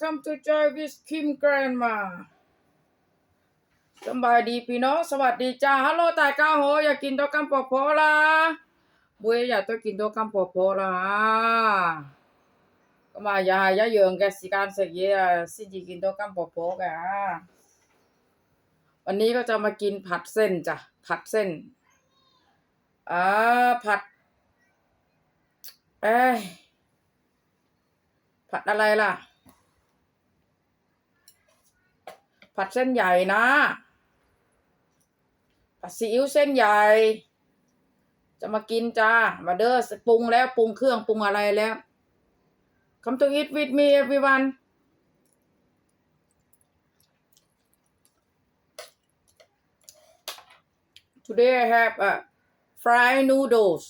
Welcome to Joy with Kim Grandma สบายดีพี่น้อง สวัสดีจ้า ฮัลโหลตายก้าโห อยากกินตัวกำปอพอละบุยอยากตัวกินตัวกำปอพอละก็มาอย่าอย่าเยิงแกสิการเสียเยสิจีกินตัวกำปอพอแกวันนี้ก็จะมากินผัดเส้นจ้ะ ผัดเส้น อ่า ผัด เอ้ผัดอะไรล่ะ ผัดเส้นใหญ่นะ ผัดซีอิ๊วเส้นใหญ่ จะมากินจ้า มาเด้อปรุงแล้วปรุงเครื่องปรุงอะไรแล้ว Come to eat with me everyone Today I have uh, fried noodles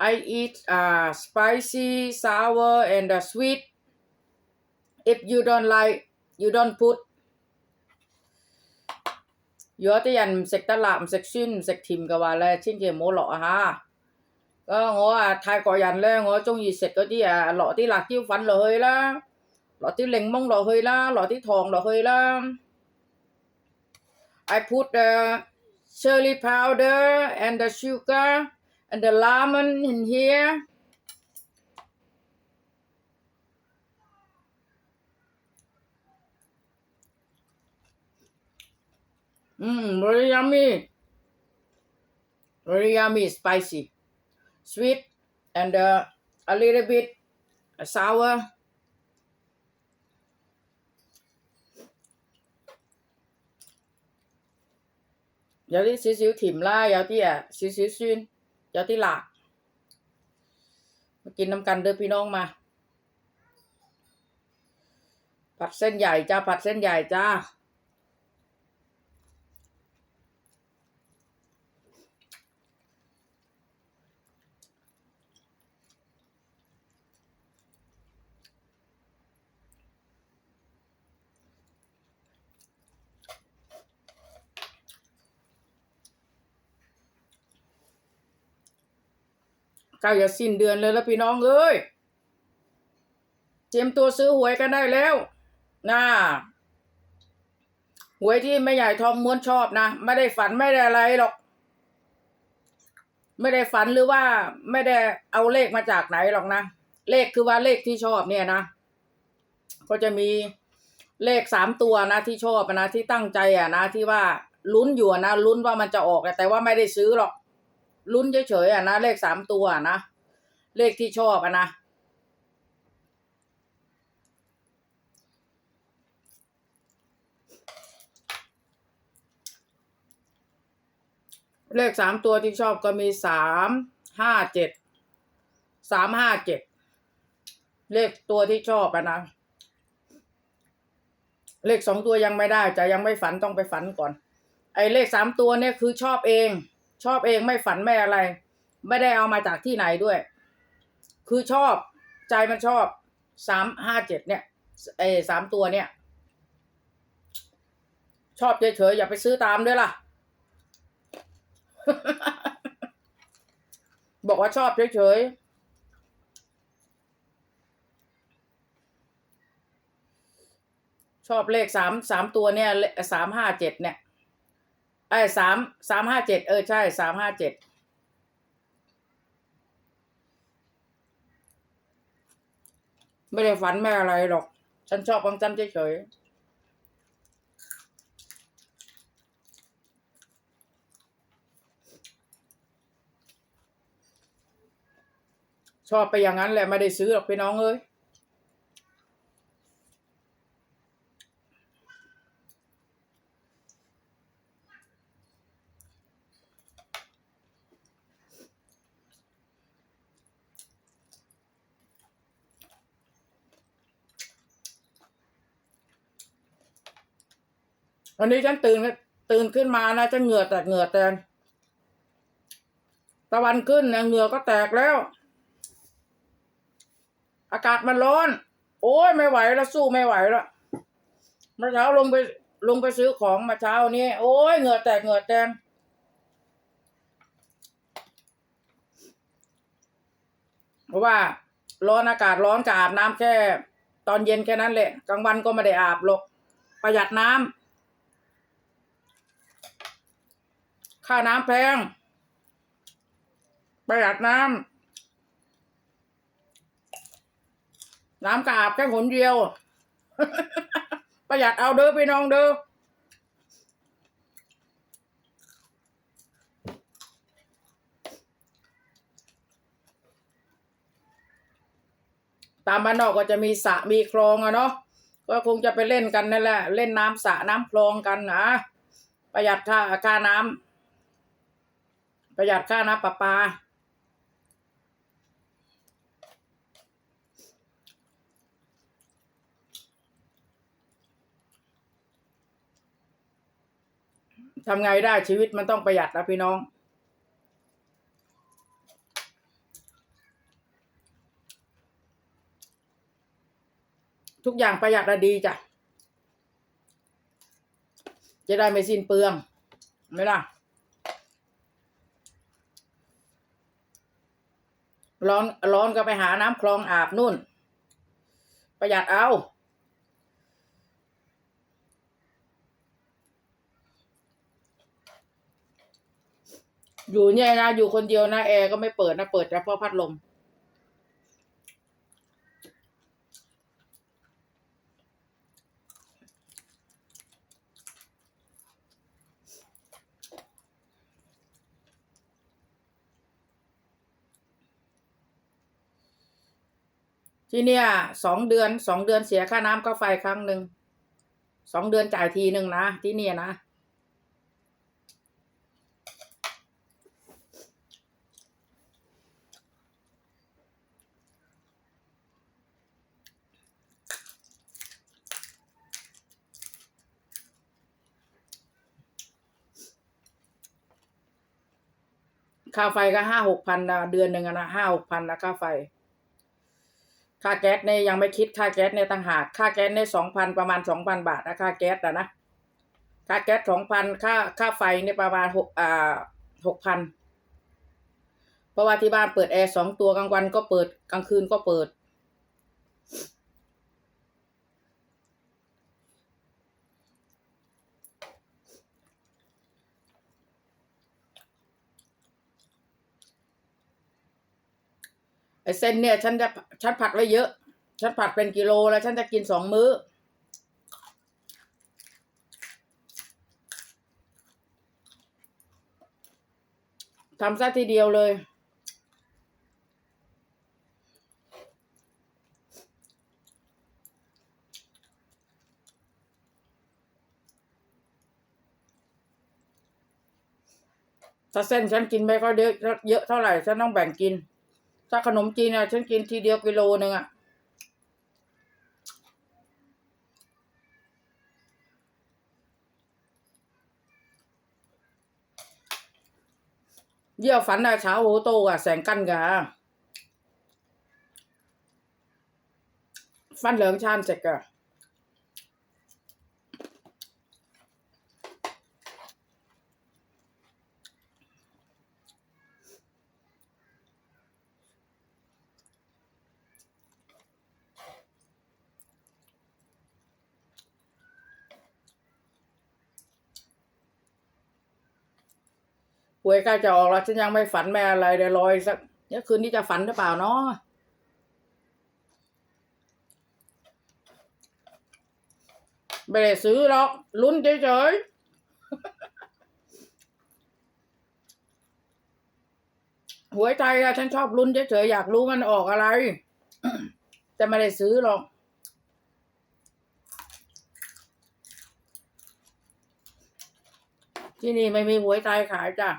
I eat uh spicy, sour, and uh, sweet. if you don't like you don't put ยอตยันเสกตลาบเสกซินเสกทิมกว่าเลยชิ้นเกี่ยโมหลอฮะก็งอไทยก่อยันเลยงอจงยีเสกก็ที่อ่ะหลอที่หลักที่ฟันหลอเฮยละหลอที่เล็งมองหลอเฮยละหลอที่ทองหลอเฮยละ I put the chili powder and the sugar and the lemon in here Mm, very yummy. Very yummy, spicy, sweet, and uh, a little bit sour. Giờ tí xíu xíu thìm la, giờ tí à, xíu xíu xuyên, giờ tí lạc. Mà kín nấm cằn đưa phi nông mà. ผัดเส้นใหญ่จ้าผัดเส้นใหญ่จ้า ใกล้จะสิ้นเดือนเลยแล้วพี่น้องเอ้ยเตรียมตัวซื้อหวยกันได้แล้วนะหวยที่ไม่ใหญ่ทองม้วนชอบนะไม่ได้ฝันไม่ได้อะไรหรอก ไม่ได้ฝันหรือว่าไม่ได้เอาเลขมาจากไหนหรอกนะเลขคือว่าเลขที่ชอบเนี่ยนะก็จะมีเลขสามตัวนะที่ชอบนะที่ตั้งใจอะนะที่ว่าลุ้นอยู่นะลุ้นว่ามันจะออกแต่ว่าไม่ได้ซื้อหรอก ลุ้นเฉยๆอะนะเลขสามตัวนะ เลขที่ชอบอะนะเลขสามตัวที่ชอบก็มีสามห้าเจ็ดสามห้าเจ็ดเลขตัวที่ชอบอะนะ เลขสองตัวยังไม่ได้จะยังไม่ฝันต้องไปฝันก่อน ไอ้เลขสามตัวเนี่ยคือชอบเอง ชอบเองไม่ฝันไม่อะไร ไม่ได้เอามาจากที่ไหนด้วย คือชอบใจมันชอบสามห้าเจ็ดเนี่ยไอ้สามตัวเนี่ย ชอบเฉยๆอย่าไปซื้อตามด้วยล่ะ บอกว่าชอบเฉยๆชอบเลขสามสามตัวเนี่ยสามห้าเจ็ดเนี่ย ไอ้สามสามห้าเจ็ดเออ ใช่สามห้าเจ็ดไม่ได้ฝันไม่อะไรหรอก ฉันชอบของฉันเฉยชอบไปอย่างนั้นแหละไม่ได้ซื้อหรอกพี่น้องเอ้ย วันนี้ฉันตื่นตื่นขึ้นมานะจะเหงื่อแตกเหงื่อแตนตะวันขึ้นนะเหงื่อก็แตกแล้ว อากาศมันร้อน โอ้ยไม่ไหวแล้วสู้ไม่ไหวแล้วเมื่อเช้าลงไปลงไปซื้อของมาเช้านี้โอ้ยเหงื่อแตกเหงื่อแตนเพราะว่าร้อนอากาศร้อนก็อาบน้ำแค่ ตอนเย็นแค่นั้นแหละกลางวันก็ไม่ได้อาบหรอกประหยัดน้ำ ค่าน้ำแพง ประหยัดน้ำน้ำก็อาบแค่หนเดียว ประหยัดเอาเด้อพี่น้องเด้อตามบ้านนอกก็จะมีสระมีคลองอะเนาะก็คงจะไปเล่นกันนั่นแหละ เล่นน้ำสระน้ำคลองกันนะประหยัดค่าค่าน้ำ ประหยัดค่าน้ำประปา ทำไงได้ชีวิตมันต้องประหยัดนะพี่น้อง ทุกอย่างประหยัดอะดีจ้ะ จะได้ไม่สิ้นเปลือง ไม่ล่ะ ร้อนร้อนก็ไปหาน้ำคลองอาบนู่น ประหยัดเอาอยู่เนี่ยนะอยู่คนเดียวนะแอร์ก็ไม่เปิดนะเปิดเฉพาะพัดลม ที่เนี่ยสองเดือนสองเดือนเสียค่าน้ำค่าไฟครั้งหนึ่งสองเดือนจ่ายทีหนึ่งนะที่เนี่ยนะ ค่าไฟก็ห้าหกพันนะเดือนหนึ่งนะห้าหกพันนะค่าไฟ ค่าแก๊สเนี่ยยังไม่คิดค่าแก๊สเนี่ยต่างหากค่าแก๊สเนี่ยสองพันประมาณสองพันบาทนะค่าแก๊สอะนะค่าแก๊สสองพันค่าค่าไฟเนี่ยประมาณหกอ่าหกพันเพราะว่าที่บ้านเปิดแอร์สองตัวกลางวันก็เปิดกลางคืนก็เปิด อ้เส้นเนี่ยฉันจะฉันผัดไว้เยอะ ฉันผัดเป็นกิโลแล้วฉันจะกินสองมื้อ ทำซะทีเดียวเลย ถ้าเส้นฉันกินไม่ค่อยเยอะเยอะเท่าไหร่ ฉันต้องแบ่งกิน ถ้าขนมจีนอะ ฉันกินทีเดียวกิโลหนึ่งอะ เยี่ยวฝันอะเช้าโหโตอะแสงกั้นกะฟันเหลืองชานเสร็จกะ วยใกล้จะออกแล้วฉันยังไม่ฝันไม่อะไรเดี๋ยวรออีกสักเนี่ยคืนนี้จะฝันหรือเปล่าเนาะไม่ได้ซื้อหรอกลุ้นเฉยๆหวยไทยอะฉันชอบลุ้นเฉยๆอยากรู้มันออกอะไร แต่ไม่ได้ซื้อหรอกที่นี่ไม่มีหวยไทยขายจ้ะ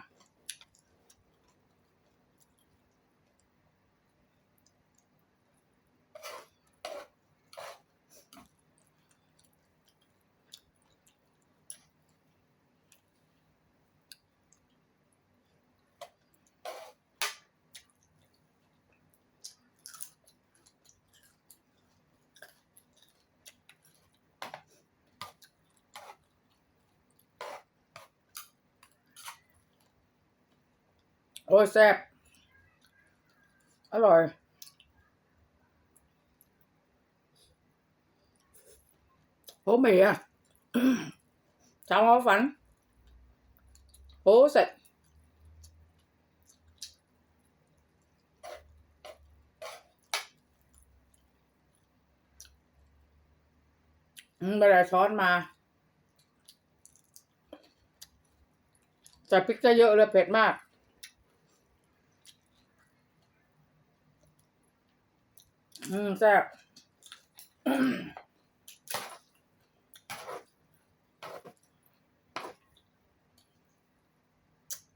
ยแซ่บ อร่อยผมเมียทำความฝันโอ้เสร็จเวลาช้อนมาแต่พริกจะเยอะเลยเผ็ดมาก อืมแซ่บ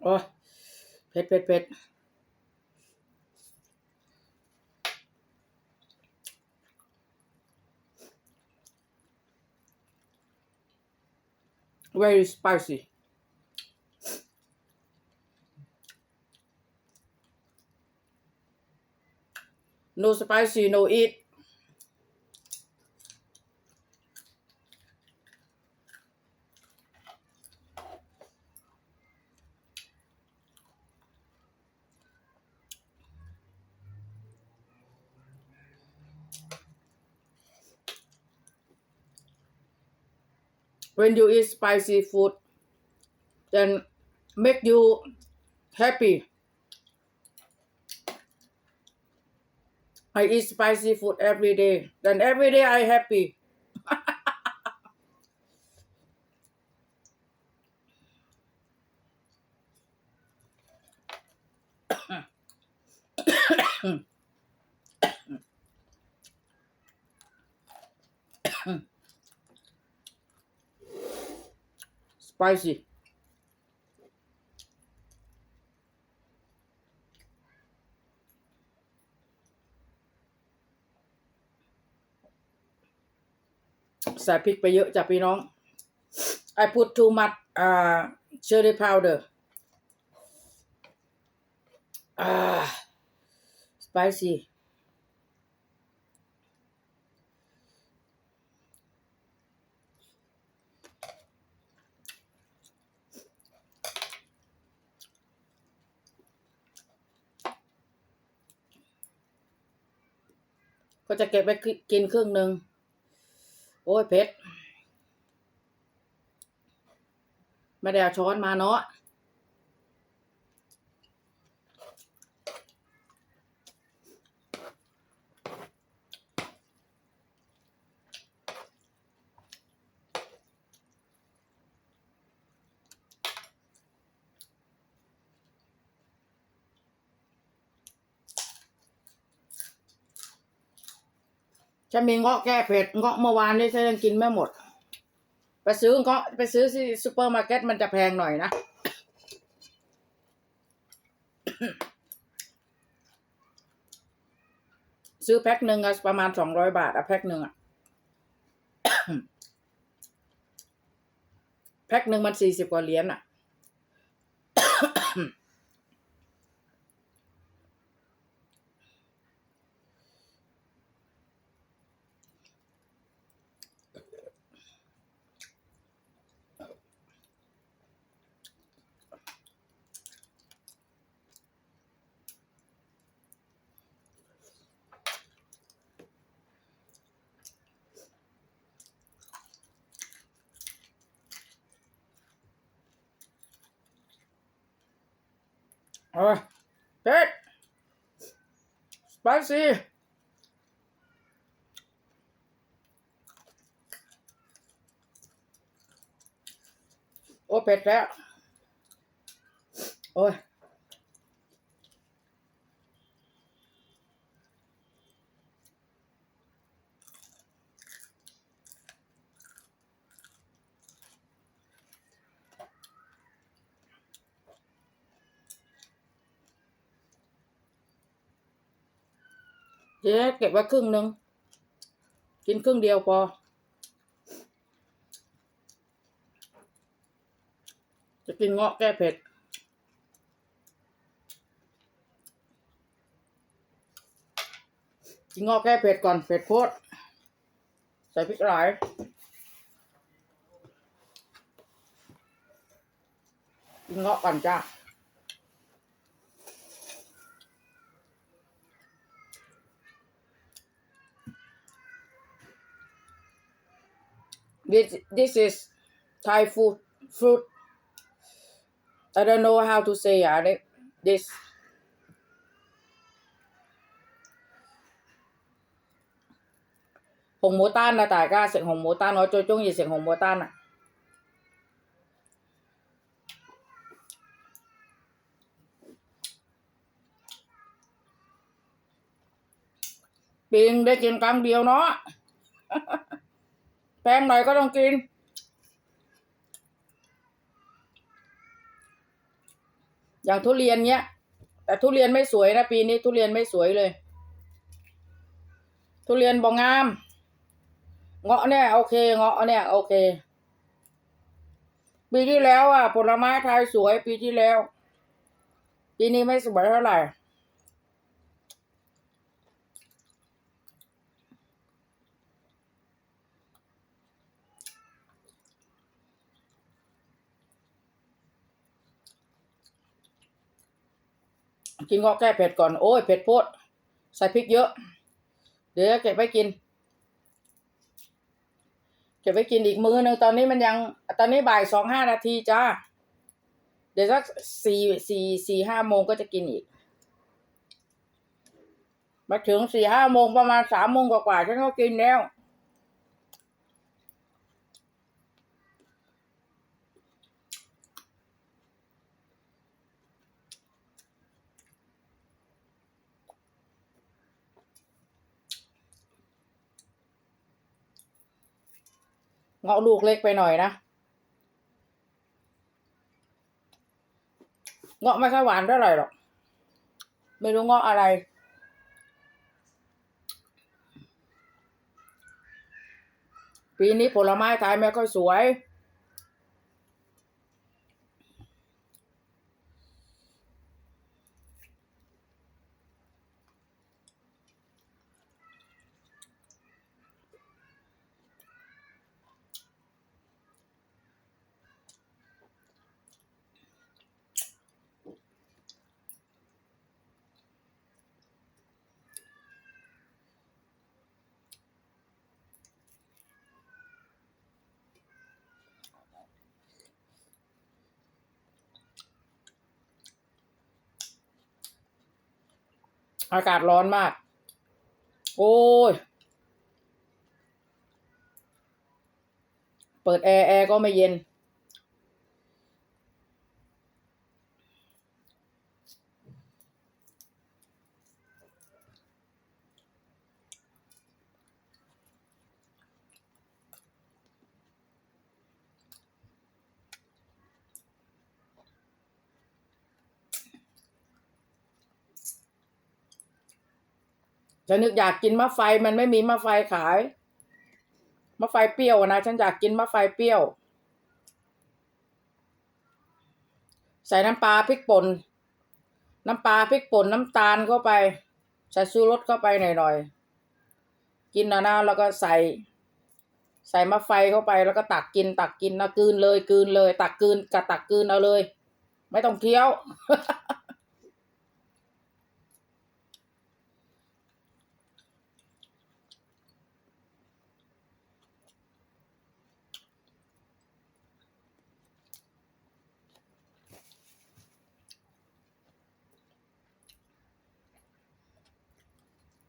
โอ้เผ็ดเผ็ดเผ็ด very spicy. No spicy, no eat. when you eat spicy food then make you happy i eat spicy food every day then every day i happy spicy ใส่พริกไปเยอะจ้ะพี่น้อง I put too much uh chili powder ah spicy ก็จะเก็บไว้กินครึ่งหนึ่ง โอ้ยเผ็ดไม่ได้เอาช้อนมาเนาะ ฉันมีเงาะแก้เผ็ดเงาะเมื่อวานนี้ฉันยังกินไม่หมด ไปซื้อเงาะไปซื้อที่ซูเปอร์มาร์เก็ตมันจะแพงหน่อยนะซื้อแพ็คหนึ่งอะประมาณสองร้อยบาทอะแพ็คหนึ่งอะแพ็คหนึ่งมันสี่สิบกว่าเหรียญอะ เออเผ็ด spicy โอ้เผ็ดแล้ว โอ้ย เจ๊เก็บไว้ครึ่งหนึ่งกินครึ่งเดียวพอจะกินเงาะแก้เผ็ด กินเงาะแก้เผ็ดก่อน เผ็ดโคตรใส่พริกหลายกินเงาะก่อนจ้า This, this is Thai food fruit. I don't know how to say ah, it. This hồng mùa tan là tại ra sườn hồng mùa tan nói tôi chung gì sườn hồng mùa tan à tiền để trên căng điều nó แพงหน่อยก็ต้องกิน อย่างทุเรียนเนี้ย แต่ทุเรียนไม่สวยนะปีนี้ทุเรียนไม่สวยเลย ทุเรียนบองงาม เงาะเนี่ยโอเคเงาะเนี่ยโอเค ปีที่แล้วอะผลไม้ไทยสวยปีที่แล้ว ปีนี้ไม่สวยเท่าไหร่ กินเงาะแก้เผ็ดก่อน โอ้ยเผ็ดโพดใส่พริกเยอะ เดี๋ยวเก็บไว้กิน เก็บไว้กินอีกมื้อหนึ่งตอนนี้มันยัง ตอนนี้บ่ายสองห้านาทีจ้า เดี๋ยวสักสี่สี่สี่ห้าโมงก็จะกินอีก มาถึงสี่ห้าโมงประมาณสามโมงกว่าๆฉันก็กินแล้ว เงาะลูกเล็กไปหน่อยนะเงาะไม่ค่อยหวานเท่าไหร่หรอก ไม่รู้เงาะอะไร ปีนี้ผลไม้ไทยไม่ค่อยสวย อากาศร้อนมาก โอ้ย เปิดแอร์แอร์ก็ไม่เย็น ฉันนึกอยากกินมะไฟมันไม่มีมะไฟขาย มะไฟเปรี้ยวนะ ฉันอยากกินมะไฟเปรี้ยว ใส่น้ำปลาพริกป่น น้ำปลาพริกป่นน้ำตาลเข้าไป ใส่ชูรสเข้าไปหน่อยๆ กินนะนะแล้วก็ใส่ ใส่มะไฟเข้าไปแล้วก็ตักกิน ตักกินนะกืนเลยกืนเลย ตักกืนกับตักกืนเอาเลย ไม่ต้องเคี้ยว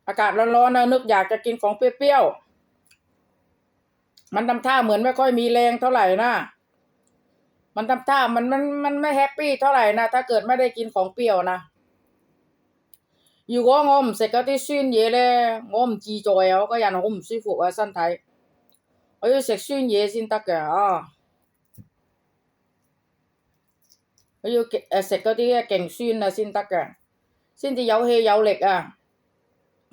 อากาศร้อนๆนะนึกอยากจะกินของเปรี้ยวๆ มันทำท่าเหมือนไม่ค่อยมีแรงเท่าไหร่นะ มันทำท่ามันมันมันไม่แฮปปี้เท่าไหร่นะถ้าเกิดไม่ได้กินของเปรี้ยวนะอยู่ก็งมเสร็จก็ที่ซื่นเยเลยงมจีจอยเอาก็ยันงมซีฟูว่าสั้นไทยเอ้ยเสร็จซื่นเยสินตะแกอะเอ้ยเสร็จก็ที่แก่งซื่นนะสินตะแกสินที่เยาเฮเยาเหล็กอะ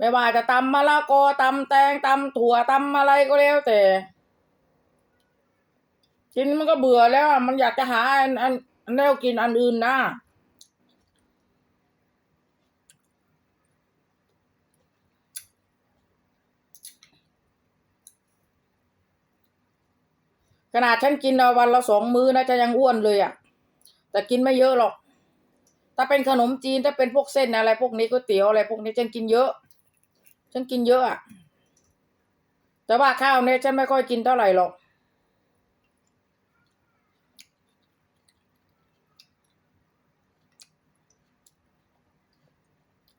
ไม่ว่าจะตำมะละกอตำแตงตำถั่วตำอะไรก็แล้วแต่กินมันก็เบื่อแล้วมันอยากจะหาอันอันแนวกินอันอื่นนะขนาดฉันกินเอวันละสองมื้อนะจะยังอ้วนเลยอะ่ะ แต่กินไม่เยอะหรอก ถ้าเป็นขนมจีนถ้าเป็นพวกเส้นอะไร พวกนี้ก๋วยเตี๋ยวอะไรพวกนี้ฉันกินเยอะ ฉันกินเยอะอะ แต่ว่าข้าวเนี่ยฉันไม่ค่อยกินเท่าไหร่หรอก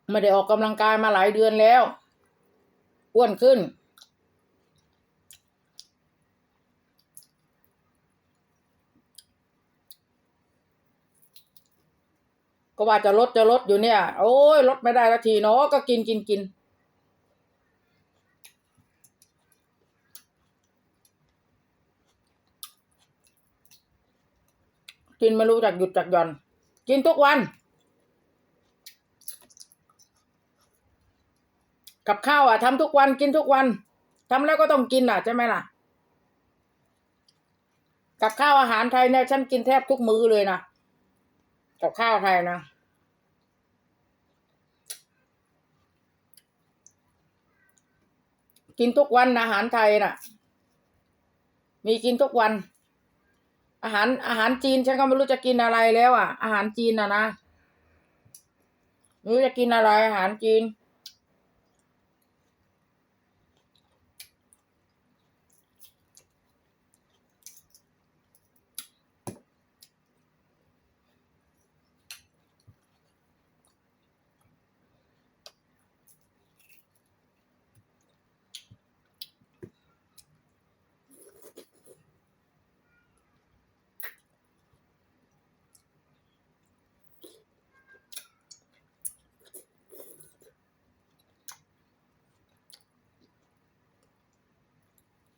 ไม่ได้ออกกำลังกายมาหลายเดือนแล้ว อ้วนขึ้น ก็ว่าจะลดจะลดอยู่เนี่ย โอ้ยลดไม่ได้ละทีเนาะก็กินกินกิน กินไม่รู้จักหยุดจักหย่อน กินทุกวัน กับข้าวอะทำทุกวันกินทุกวันทำแล้วก็ต้องกินอะใช่ไหมล่ะ กับข้าวอาหารไทยเนี่ยฉันกินแทบทุกมื้อเลยนะกับข้าวไทยนะกินทุกวันอาหารไทยน่ะ มีกินทุกวัน อาหารอาหารจีนฉันก็ไม่รู้จะกินอะไรแล้วอะ อาหารจีนอะนะไม่รู้จะกินอะไรอาหารจีน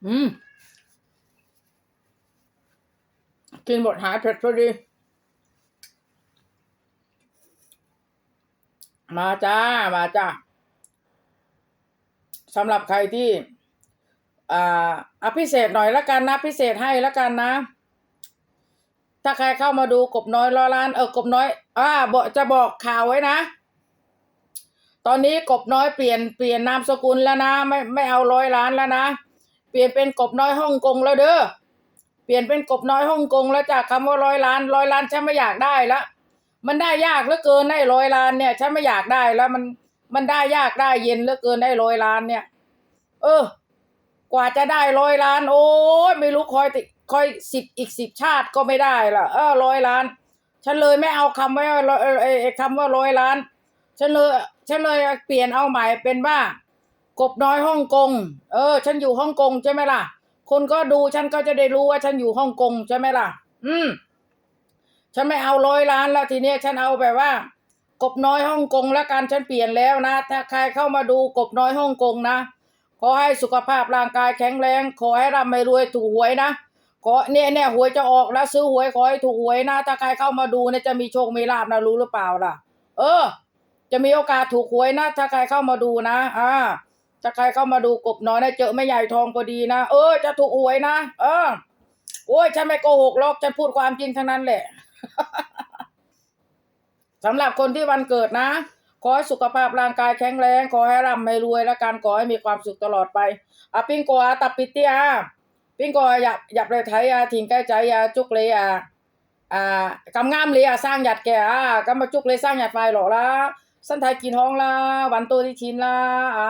อืม กินหมดหายเผ็ดพอดี มาจ้า มาจ้าสำหรับใครที่ อ่าอภิเศษหน่อยละกันนะพิเศษให้ละกันนะ ถ้าใครเข้ามาดูกบน้อยรอล้านเออกบน้อย อ่าบอกจะบอกข่าวไว้นะตอนนี้กบน้อยเปลี่ยนเปลี่ยนนามสกุลแล้วนะ ไม่ไม่เอาร้อยล้านแล้วนะ เปลี่ยนเป็นกบน้อยฮ่องกงแล้วเด้อ เปลี่ยนเป็นกบน้อยฮ่องกงแล้วจากคำว่าร้อยล้านร้อยล้านฉันไม่อยากได้ละ มันได้ยากเหลือเกินได้ร้อยล้านเนี่ยฉันไม่อยากได้แล้วมันมันได้ยากได้เย็นเหลือเกินได้ร้อยล้านเนี่ย เออ กว่าจะได้ร้อยล้าน โอ้ยไม่รู้คอยติคอยสิบอีกสิบชาติก็ไม่ได้ละเออร้อยล้าน ฉันเลยไม่เอาคำว่าร้อยเออคำว่าร้อยล้าน ฉันเลยฉันเลยเปลี่ยนเอาใหม่เป็นว่า กบน้อยฮ่องกง เออ ฉันอยู่ฮ่องกงใช่ไหมล่ะ คนก็ดูฉันก็จะได้รู้ว่าฉันอยู่ฮ่องกงใช่ไหมล่ะ อืม ฉันไม่เอาร้อยล้านแล้วทีเนี้ยฉันเอาแบบว่า กบน้อยฮ่องกงแล้วกันฉันเปลี่ยนแล้วนะ ถ้าใครเข้ามาดูกบน้อยฮ่องกงนะ ขอให้สุขภาพร่างกายแข็งแรง ขอให้ร่ำให้รวยถูกหวยนะ ขอเนี่ยเนี่ยหวยจะออกแล้วซื้อหวยขอให้ถูกหวยนะ ถ้าใครเข้ามาดูเนี่ยจะมีโชค มีลาบนะรู้หรือเปล่าล่ะ เออ จะมีโอกาสถูกหวยนะ ถ้าใครเข้ามาดูนะ อ่า ถ้าใครเข้ามาดูกบน้อยนะเจอแม่ใหญ่ทองพอดีนะ เออ จะถูกหวยนะ เออ โอ้ยฉันไม่โกหกหรอกฉันพูดความจริงทั้งนั้นแหละสำหรับคนที่วันเกิดนะ ขอให้สุขภาพร่างกายแข็งแรง ขอให้ร่ำให้รวยและการขอให้มีความสุขตลอดไปอะปิ้งกอาตับปิเตียปิงกอาหยับหยับเลยไทยอะถิงใกล้ใจอะจุกเลยอะอ่ากำงามเลยอะสร้างหยัดแกอะกำมาจุกเลยสร้างหยัดไฟหรอกละสันไทยกินห้องละวันโตที่ชินละอ่า